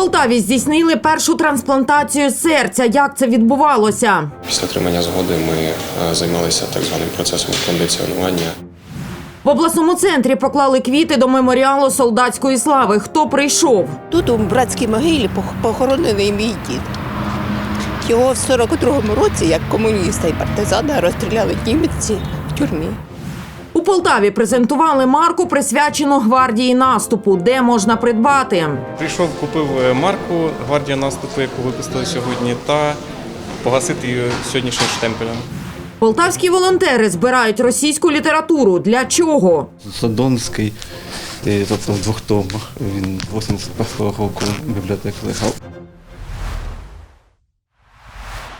Полтаві здійснили першу трансплантацію серця. Як це відбувалося? Після отримання згоди ми е, займалися так званим процесом кондиціонування. В обласному центрі поклали квіти до меморіалу солдатської слави. Хто прийшов? Тут у братській могилі пох- похоронений мій дід. Його в 42-му році, як комуніста і партизана, розстріляли німці в тюрмі. Полтаві презентували марку, присвячену гвардії наступу, де можна придбати. Прийшов, купив е, марку гвардія наступу, яку випустили сьогодні, та погасити її сьогоднішнім штемпелем. Полтавські волонтери збирають російську літературу. Для чого? Задонський, е, тобто в двох томах. Він 81-го року бібліотеку легав.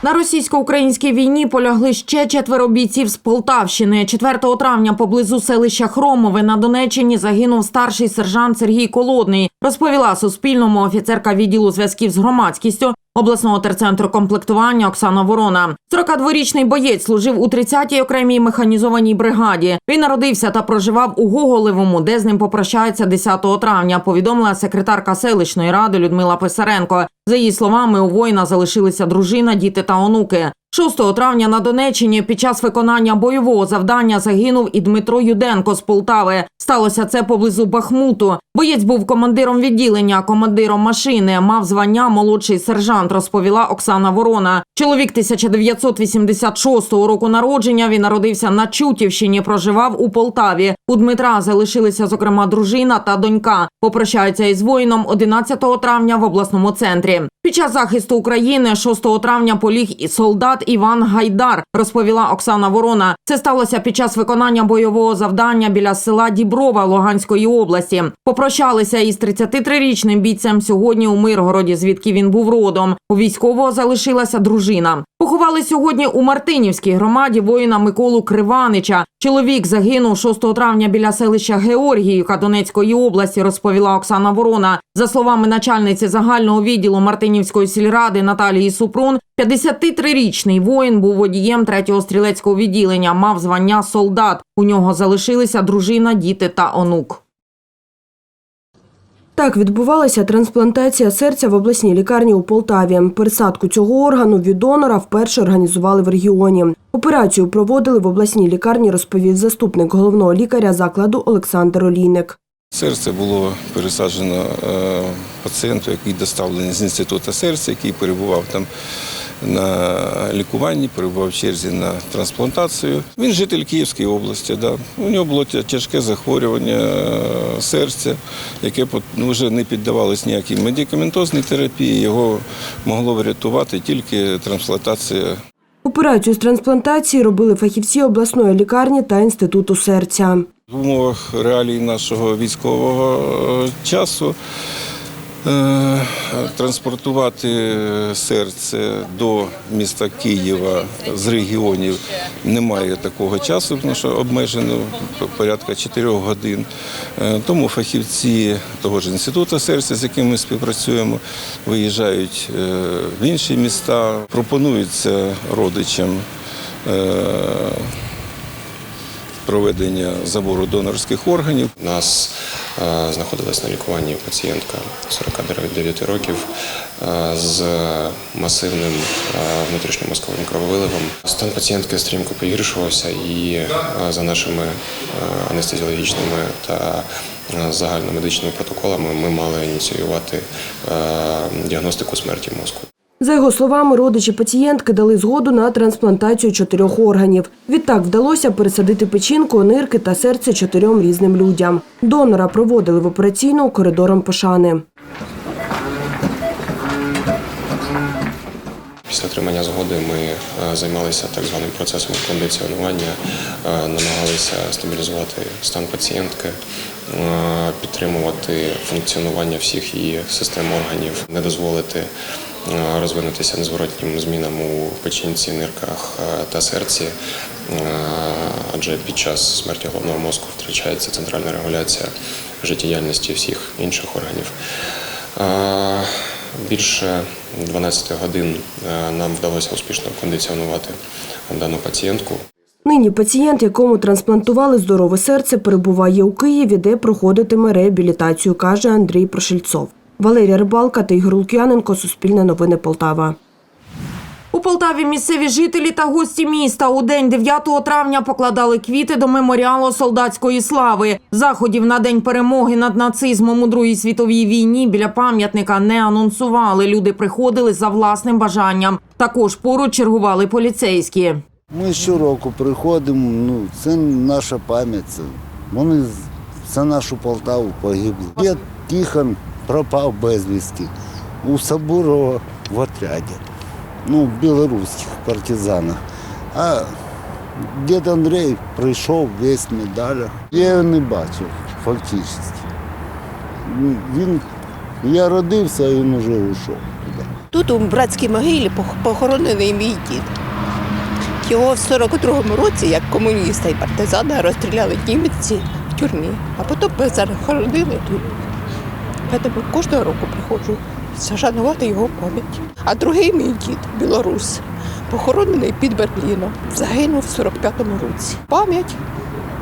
На російсько-українській війні полягли ще четверо бійців з Полтавщини. 4 травня поблизу селища Хромове на Донеччині загинув старший сержант Сергій Колодний. Розповіла Суспільному офіцерка відділу зв'язків з громадськістю обласного терцентру комплектування Оксана Ворона. 42-річний боєць служив у 30-й окремій механізованій бригаді. Він народився та проживав у Гоголевому, де з ним попрощаються 10 травня. Повідомила секретарка селищної ради Людмила Писаренко. За її словами, у воїна залишилися дружина, діти та онуки. 6 травня на Донеччині під час виконання бойового завдання загинув і Дмитро Юденко з Полтави. Сталося це поблизу Бахмуту. Боєць був командиром відділення, командиром машини. Мав звання молодший сержант, розповіла Оксана Ворона. Чоловік 1986 року народження. Він народився на Чутівщині, проживав у Полтаві. У Дмитра залишилися, зокрема, дружина та донька. Попрощаються із воїном 11 травня в обласному центрі. Під час захисту України 6 травня поліг і солдат Іван Гайдар, розповіла Оксана Ворона. Це сталося під час виконання бойового завдання біля села Діброва Луганської області. Попрощалися із 33-річним бійцем сьогодні у Миргороді, звідки він був родом. У військового залишилася дружина. Поховали сьогодні у Мартинівській громаді воїна Миколу Криванича. Чоловік загинув 6 травня біля селища Георгіївка Донецької області, розповіла Оксана Ворона. За словами начальниці загального відділу Мартинівської сільради Наталії Супрун, 53-річний воїн був водієм 3-го стрілецького відділення, мав звання солдат. У нього залишилися дружина, діти та онук. Так відбувалася трансплантація серця в обласній лікарні у Полтаві. Пересадку цього органу від донора вперше організували в регіоні. Операцію проводили в обласній лікарні, розповів заступник головного лікаря закладу Олександр Олійник. Серце було пересаджено е, пацієнту, який доставлений з інституту серця, який перебував там на лікуванні, перебував в черзі на трансплантацію. Він житель Київської області. Да. У нього було тяжке захворювання е, серця, яке ну, вже не піддавалось ніякій медикаментозній терапії. Його могло врятувати тільки трансплантація Операцію з трансплантації робили фахівці обласної лікарні та інституту серця. В умовах реалій нашого військового е, часу транспортувати серце до міста Києва з регіонів немає такого часу, тому що обмежено порядка 4 годин. Е, Тому фахівці того ж інституту серця, з яким ми співпрацюємо, виїжджають е, в інші міста, пропонуються родичам. е, проведення забору донорських органів. У нас е, знаходилась на лікуванні пацієнтка 49 років е, з масивним е, внутрішньомозковим крововиливом. Стан пацієнтки стрімко погіршувався, і е, за нашими е, анестезіологічними та е, загальномедичними протоколами ми мали ініціювати е, діагностику смерті мозку. За його словами, родичі пацієнтки дали згоду на трансплантацію чотирьох органів. Відтак вдалося пересадити печінку, нирки та серце чотирьом різним людям. Донора проводили в операційну коридором пошани. Після отримання згоди ми е, займалися так званим процесом кондиціонування, е, намагалися стабілізувати стан пацієнтки, е, підтримувати функціонування всіх її систем органів, не дозволити розвинутися незворотнім змінам у печінці, нирках е, та серці, е, адже під час смерті головного мозку втрачається центральна регуляція життєдіяльності всіх інших органів. Е, Більше 12 годин е, нам вдалося успішно кондиціонувати дану пацієнтку. Нині пацієнт, якому трансплантували здорове серце, перебуває у Києві, де проходитиме реабілітацію, каже Андрій Прошельцов. Валерія Рибалка та Ігор Лук'яненко. Суспільне новини Полтава. У Полтаві місцеві жителі та гості міста у день 9 травня покладали квіти до меморіалу солдатської слави. Заходів на день перемоги над нацизмом у Другій світовій війні біля пам'ятника не анонсували. Люди приходили за власним бажанням. Також поруч чергували поліцейські. Ми щороку приходимо, ну, це наша пам'ять. Це, вони за нашу Полтаву погибли. Дід Тихон пропав безвісті у Сабурова в отряді, ну, білоруських партизанах. А дід Андрій прийшов весь в медалях. Я його не бачив, фактично. Він, я родився, а він вже йшов. Тут у братській могилі пох- похоронений мій дід. Його в 42-му році, як комуніста і партизана, розстріляли німці в тюрмі, а потім захоронили тут. Тому кожного року приходжу зашанувати його пам'ять. А другий мій дід, білорус, похоронений під Берліном, загинув в 45-му році. Пам'ять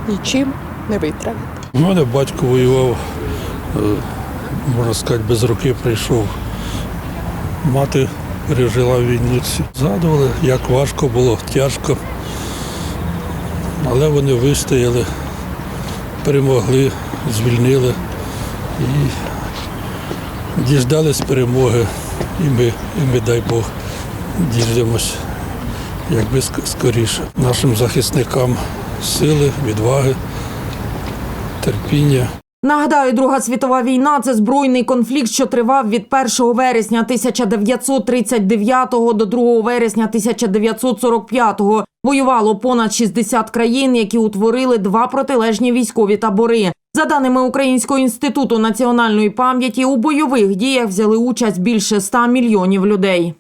нічим не витравить. У мене батько воював, е, можна сказати, без руки прийшов. Мати пережила в війниці. Згадували, як важко було, тяжко. Але вони вистояли, перемогли, звільнили діждались перемоги. І ми, і ми дай Бог, діждемось якби скоріше. Нашим захисникам сили, відваги, терпіння. Нагадаю, Друга світова війна це збройний конфлікт, що тривав від 1 вересня 1939 до 2 вересня 1945. Воювало понад 60 країн, які утворили два протилежні військові табори. За даними Українського інституту національної пам'яті, у бойових діях взяли участь більше 100 мільйонів людей.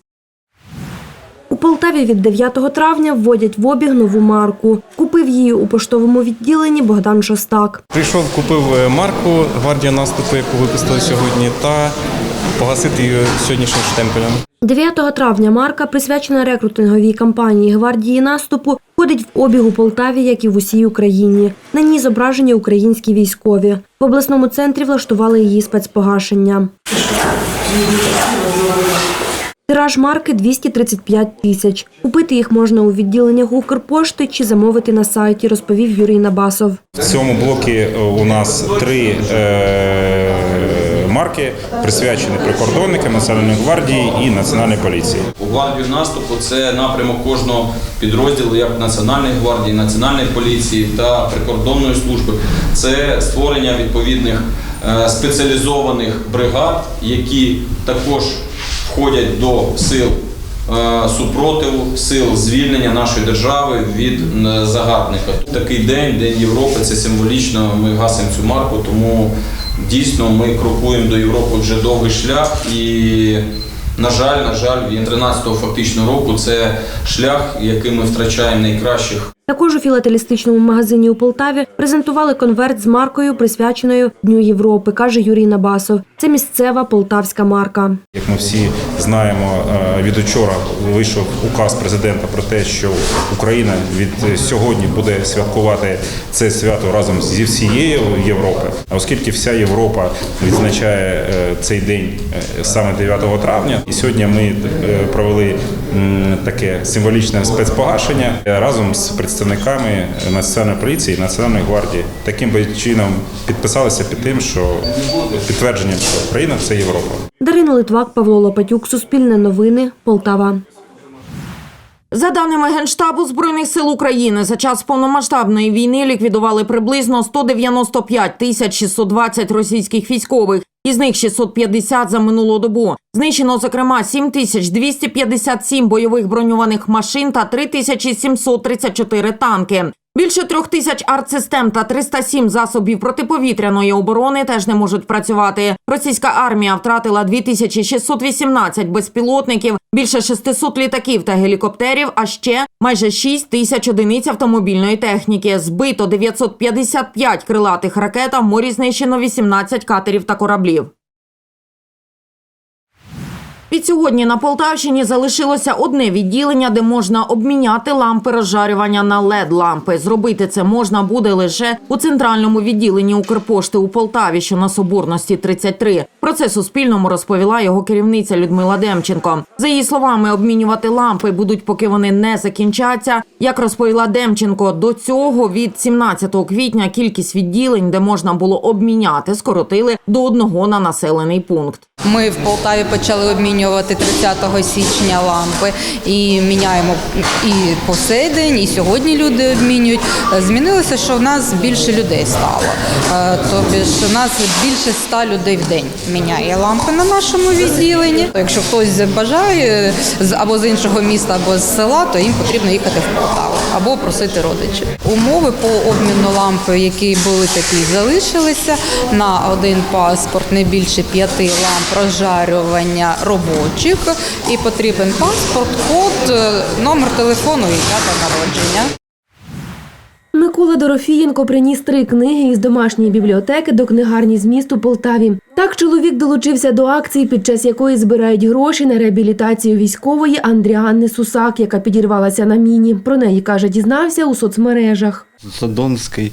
У Полтаві від 9 травня вводять в обіг нову марку. Купив її у поштовому відділенні Богдан Шостак. Прийшов, купив е, марку гвардія наступу, яку випустили сьогодні, та погасити її сьогоднішнім штемпелем. 9 травня марка, присвячена рекрутинговій кампанії гвардії наступу, входить в обіг у Полтаві, як і в усій Україні. На ній зображені українські військові. В обласному центрі влаштували її спецпогашення. Тираж марки 235 тисяч. Купити їх можна у відділеннях Укрпошти чи замовити на сайті, розповів Юрій Набасов. В цьому блокі у нас три е, марки присвячені прикордонникам Національної гвардії і Національної поліції. У гвардію наступу це напрямок кожного підрозділу, як Національної гвардії, Національної поліції та прикордонної служби. Це створення відповідних е, спеціалізованих бригад, які також входять до сил е, супротиву, сил звільнення нашої держави від е, загарбника. Такий день, День Європи, це символічно. Ми гасимо цю марку, тому дійсно ми крокуємо до Європи вже довгий шлях і. На жаль, на жаль, він 13-го фактично року це шлях, який ми втрачаємо найкращих Також у філателістичному магазині у Полтаві презентували конверт з маркою, присвяченою Дню Європи, каже Юрій Набасов. Це місцева полтавська марка. Як ми всі знаємо, е, від учора вийшов указ президента про те, що Україна від сьогодні буде святкувати це свято разом зі всією Європи. Оскільки вся Європа відзначає е, цей день е, саме 9 травня, і сьогодні ми провели таке символічне спецпогашення разом з представниками національної поліції і національної гвардії. Таким би чином підписалися під тим, що підтвердженням, що Україна це Європа. Дарина Литвак, Павло Лопатюк, Суспільне новини, Полтава. За даними Генштабу Збройних сил України, за час повномасштабної війни ліквідували приблизно 195 тисяч 620 російських військових, із них 650 за минулу добу. Знищено, зокрема, 7 тисяч 257 бойових броньованих машин та 3 тисячі 734 танки. Більше трьох тисяч артсистем та 307 засобів протиповітряної оборони теж не можуть працювати. Російська армія втратила 2618 безпілотників, більше 600 літаків та гелікоптерів, а ще майже 6 тисяч одиниць автомобільної техніки. Збито 955 крилатих ракет, а в морі знищено 18 катерів та кораблів. Відсьогодні на Полтавщині залишилося одне відділення, де можна обміняти лампи розжарювання на led лампи Зробити це можна буде лише у центральному відділенні Укрпошти у Полтаві, що на Соборності 33. Про це Суспільному розповіла його керівниця Людмила Демченко. За її словами, обмінювати лампи будуть, поки вони не закінчаться. Як розповіла Демченко, до цього від 17 квітня кількість відділень, де можна було обміняти, скоротили до одного на населений пункт. Ми в Полтаві почали обмінювати 30 січня лампи і міняємо і по сей день, і сьогодні люди обмінюють. Змінилося, що в нас більше людей стало. Е, Тобі у нас більше 100 людей в день міняє лампи на нашому відділенні. Якщо хтось бажає або з іншого міста, або з села, то їм потрібно їхати в Полтаву або просити родичів. Умови по обміну лампи, які були такі, залишилися на один паспорт не більше п'яти ламп розжарювання робочих, і потрібен паспорт, код, е, номер телефону і дата народження. Микола Дорофієнко приніс три книги із домашньої бібліотеки до книгарні з місту Полтаві. Так чоловік долучився до акції, під час якої збирають гроші на реабілітацію військової Андріанни Сусак, яка підірвалася на міні. Про неї каже, дізнався у соцмережах. Задонський,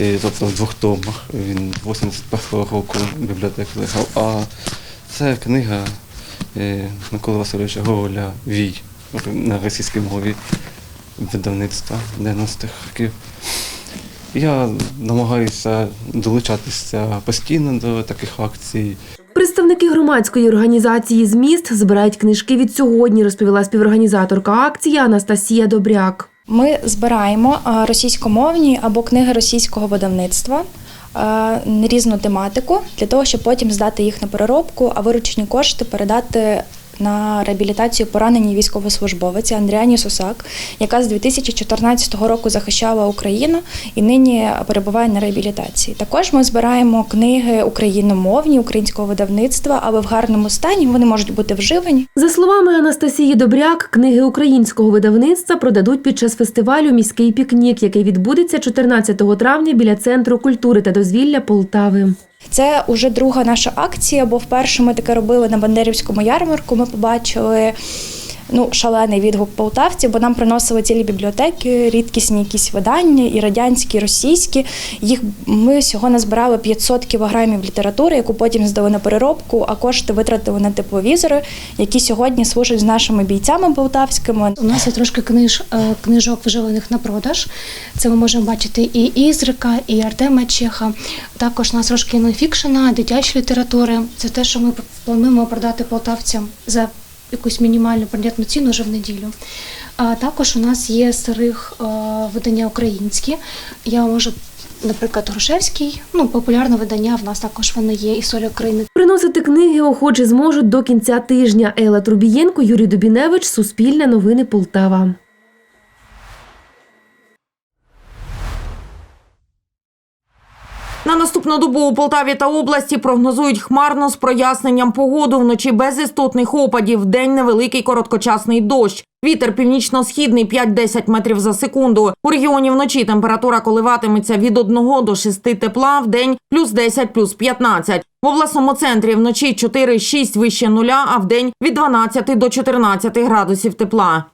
е, тобто в двох томах. Він 81-го року в бібліотеку лежав. А це книга е, Миколи Васильовича Гоголя Вій на російській мові видавництва 90-х років. Я намагаюся долучатися постійно до таких акцій. Представники громадської організації «Зміст» збирають книжки від сьогодні, розповіла співорганізаторка акції Анастасія Добряк. Ми збираємо російськомовні або книги російського видавництва на різну тематику для того, щоб потім здати їх на переробку, а виручені кошти передати. На реабілітацію пораненій військовослужбовиці Андріані Сусак, яка з 2014 року захищала Україну і нині перебуває на реабілітації. Також ми збираємо книги україномовні українського видавництва, але в гарному стані вони можуть бути вживані. За словами Анастасії Добряк, книги українського видавництва продадуть під час фестивалю Міський пікнік, який відбудеться 14 травня біля центру культури та дозвілля Полтави. Це вже друга наша акція, бо вперше ми таке робили на Бандерівському ярмарку. Ми побачили ну, шалений відгук полтавців, бо нам приносили цілі бібліотеки, рідкісні якісь видання, і радянські, і російські. Їх ми всього назбирали 500 кілограмів літератури, яку потім здали на переробку, а кошти витратили на тепловізори, які сьогодні служать з нашими бійцями полтавськими. У нас є трошки книж, е, книжок вживаних на продаж. Це ми можемо бачити і Ізрика, і Артема Чеха. Також у нас трошки нонфікшена, дитячої літератури. Це те, що ми плануємо продати полтавцям за якусь мінімальну понятну ціну вже в неділю. А також у нас є старих е, видання українські. Я можу, наприклад, Грушевський, ну популярне видання. В нас також вони є і солі України. Приносити книги охочі зможуть до кінця тижня. Елла Трубієнко, Юрій Дубіневич, Суспільне новини Полтава. На наступну добу у Полтаві та області прогнозують хмарно з проясненням погоду вночі без істотних опадів, вдень невеликий короткочасний дощ. Вітер північно-східний 5-10 метрів за секунду. У регіоні вночі температура коливатиметься від 1 до 6 тепла, вдень плюс 10, плюс 15. В обласному центрі вночі 4-6 вище нуля, а вдень від 12 до 14 градусів тепла.